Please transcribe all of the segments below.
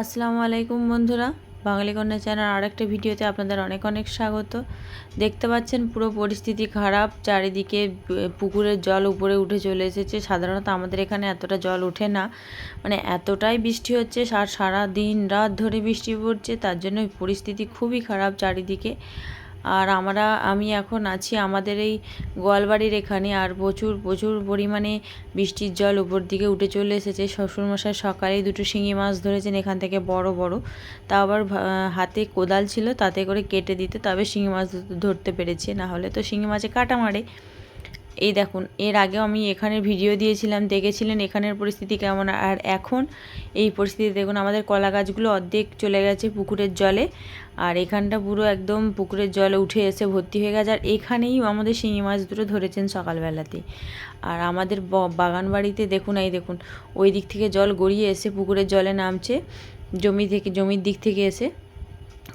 আসসালামু আলাইকুম বন্ধুরা। বাঙালি কন্যা চ্যানেল আর একটা ভিডিওতে আপনাদের অনেক অনেক স্বাগত। দেখতে পাচ্ছেন পুরো পরিস্থিতি খারাপ, চারিদিকে পুকুরের জল উপরে উঠে চলে এসেছে। সাধারণত আমাদের এখানে এতটা জল ওঠে না। মানে এতটাই বৃষ্টি হচ্ছে, সারা দিন রাত ধরে বৃষ্টি পড়ছে, তার জন্য পরিস্থিতি খুবই খারাপ চারিদিকে। আর আমরা, আমি এখন আছি আমাদের এই গোয়ালবাড়ির এখানে। আর প্রচুর প্রচুর পরিমাণে বৃষ্টির জল উপর দিকে উঠে চলে এসেছে। শ্বশুরমশাই সকালেই দুটো শিঙি মাছ ধরেছেন এখান থেকে বড় বড়। তা আবার হাতে কোদাল ছিল, তাতে করে কেটে দিতে, তবে শিঙি মাছ ধরতে পেরেছে। না হলে তো শিঙি মাছে কাটা মারে। এই দেখুন, এর আগেও আমি এখানের ভিডিও দিয়েছিলাম, দেখেছিলেন এখানের পরিস্থিতি কেমন? আর এখন এই পরিস্থিতি দেখুন, আমাদের কলা গাছগুলো অর্ধেক চলে গেছে পুকুরের জলে, আর এখানটা পুরো একদম পুকুরের জলে উঠে এসে ভর্তি হয়ে গেছে, আর এখানেই আমাদের শিঙি মাছ দুটো ধরেছেন সকালবেলাতে আর আমাদের বাগান বাড়িতে দেখুন, এই দেখুন, ওই দিক থেকে জল গড়িয়ে এসে পুকুরের জলে নামছে, জমি থেকে, জমির দিক থেকে এসে।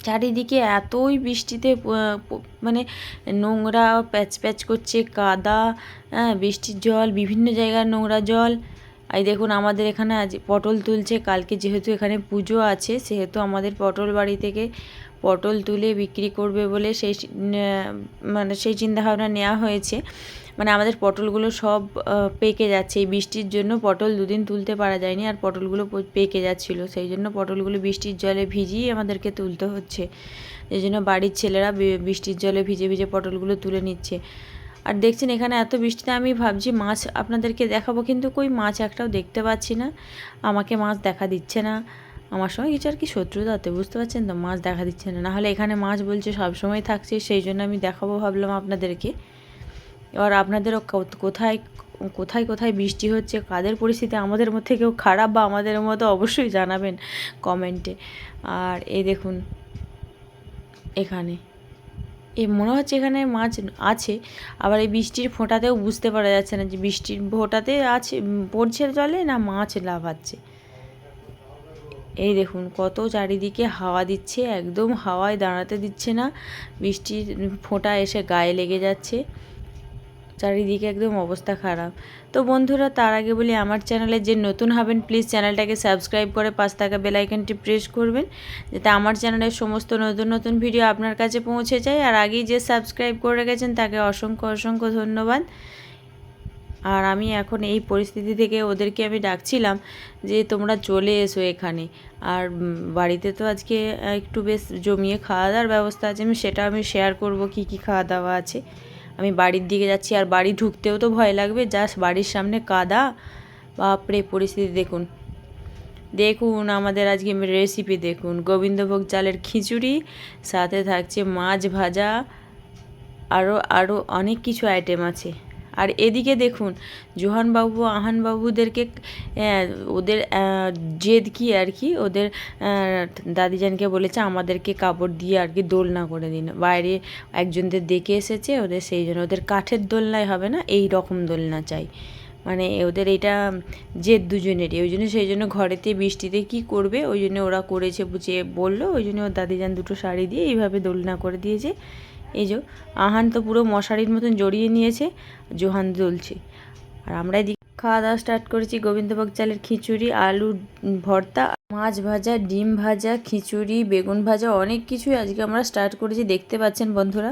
চারিদিকে এতই বৃষ্টিতে মানে নোংরা, প্যাচ প্যাচ করছে, কাদা হ্যাঁ বৃষ্টির জল, বিভিন্ন জায়গার নোংরা জল। এই দেখুন, আমাদের এখানে আজ পটল তুলছে। কালকে যেহেতু এখানে পুজো আছে, সেহেতু আমাদের পটল বাড়ি থেকে পটল তুলে বিক্রি করবে বলে সেই মানে সেই চিন্তাভাবনা নেওয়া হয়েছে। মানে আমাদের পটলগুলো সব পেকে যাচ্ছে। এই বৃষ্টির জন্য পটল দুদিন তুলতে পারা যায়নি আর পটলগুলো পেকে যাচ্ছিল। সেই জন্য পটলগুলো বৃষ্টির জলে ভিজিয়ে আমাদেরকে তুলতে হচ্ছে। এই জন্য বাড়ির ছেলেরা বৃষ্টির জলে ভিজে ভিজে পটলগুলো তুলে নিচ্ছে। আর দেখছেন এখানে এত বৃষ্টিতে আমি ভাবছি মাছ আপনাদেরকে দেখাবো, কিন্তু কই মাছ একটাও দেখতে পাচ্ছি না। আমাকে মাছ দেখা দিচ্ছে না। আমার সঙ্গে কিছু আর কি শত্রুতা হতে বুঝতে পারছেন তো? মাছ দেখা দিচ্ছে না। নাহলে এখানে মাছ বলছে সবসময় থাকছে, সেই জন্য আমি দেখাবো ভাবলাম আপনাদেরকে। এবার আপনাদেরও কোথায় কোথায় কোথায় বৃষ্টি হচ্ছে, কাদের পরিস্থিতি, আমাদের মধ্যে কেউ খারাপ বা আমাদের মতো অবশ্যই জানাবেন কমেন্টে। আর এই দেখুন, এখানে এ মনে হচ্ছে এখানে মাছ আছে, আবার এই বৃষ্টির ফোঁটাতেও বুঝতে পারা যাচ্ছে না যে বৃষ্টির ফোঁটাতে আছে পড়ছে জলে না মাছ লাফাচ্ছে। এই দেখুন কত চারিদিকে হাওয়া দিচ্ছে, একদম হাওয়ায় দাঁড়াতে দিচ্ছে না। বৃষ্টির ফোঁটা এসে গায়ে লেগে যাচ্ছে। চারিদিকে একদম অবস্থা খারাপ। তো বন্ধুরা, তার আগে বলি, আমার চ্যানেলে যে নতুন হবেন প্লিজ চ্যানেলটাকে সাবস্ক্রাইব করে পাশ থাকা বেল আইকনটি প্রেস করবেন, যাতে আমার চ্যানেলের সমস্ত নতুন নতুন ভিডিও আপনার কাছে পৌঁছে যায়। আর আগেই যে সাবস্ক্রাইব করে রেখেছেন তাকে অসংখ্য অসংখ্য ধন্যবাদ। আর আমি এখন এই পরিস্থিতি থেকে ওদেরকে আমি ডাকছিলাম যে, তোমরা চলে এসো এখানে। আর বাড়িতে তো আজকে একটু বেশ জমিয়ে খাওয়া দাওয়ার ব্যবস্থা আছে। আমি সেটা আমি শেয়ার করব, কি কি খাওয়া দাওয়া আছে। আমি বাড়ির দিকে যাচ্ছি আর বাড়ি ঢুকতেও তো ভয় লাগবে জাস্ট বাড়ির সামনে কাদা। বাপরে, পরিস্থিতি দেখুন। দেখুন, আমাদের আজকে রেসিপি দেখুন। গোবিন্দভোগ চালের খিচুড়ি, সাথে থাকছে মাছ ভাজা আরও আরও অনেক কিছু আইটেম আছে। আর এদিকে দেখুন জোহানবাবু আহানবাবুদেরকে আহ, ওদের জেদ কি আর কি? ওদের দাদিজানকে বলেছে আমাদেরকে কাপড় দিয়ে আর কি দোলনা করে দিন। বাইরে একজনদের দেখে এসেছে ওদের সেই জন্য ওদের কাঠের দোলনায় হবে না এই রকম দোলনা চাই। মানে ওদের এটা জেদ দুজনেরই ওই জন্য সেই জন্য ঘরেতে বৃষ্টিতে কি করবে ওই জন্য ওরা করেছে বুঝে বলল ওই জন্য ওর দাদিজান দুটো শাড়ি দিয়ে এইভাবে দোলনা করে দিয়েছে। এই যে, আহান তো পুরো মশারির মতন জড়িয়ে নিয়েছে, জোহান দুলছে। আর আমরা এদিকে খাওয়া দাওয়া স্টার্ট করেছি গোবিন্দভোগ চালের খিচুড়ি, আলু ভর্তা, মাছ ভাজা, ডিম ভাজা, খিচুড়ি, বেগুন ভাজা, অনেক কিছুই আজকে আমরা স্টার্ট করেছি, দেখতে পাচ্ছেন বন্ধুরা।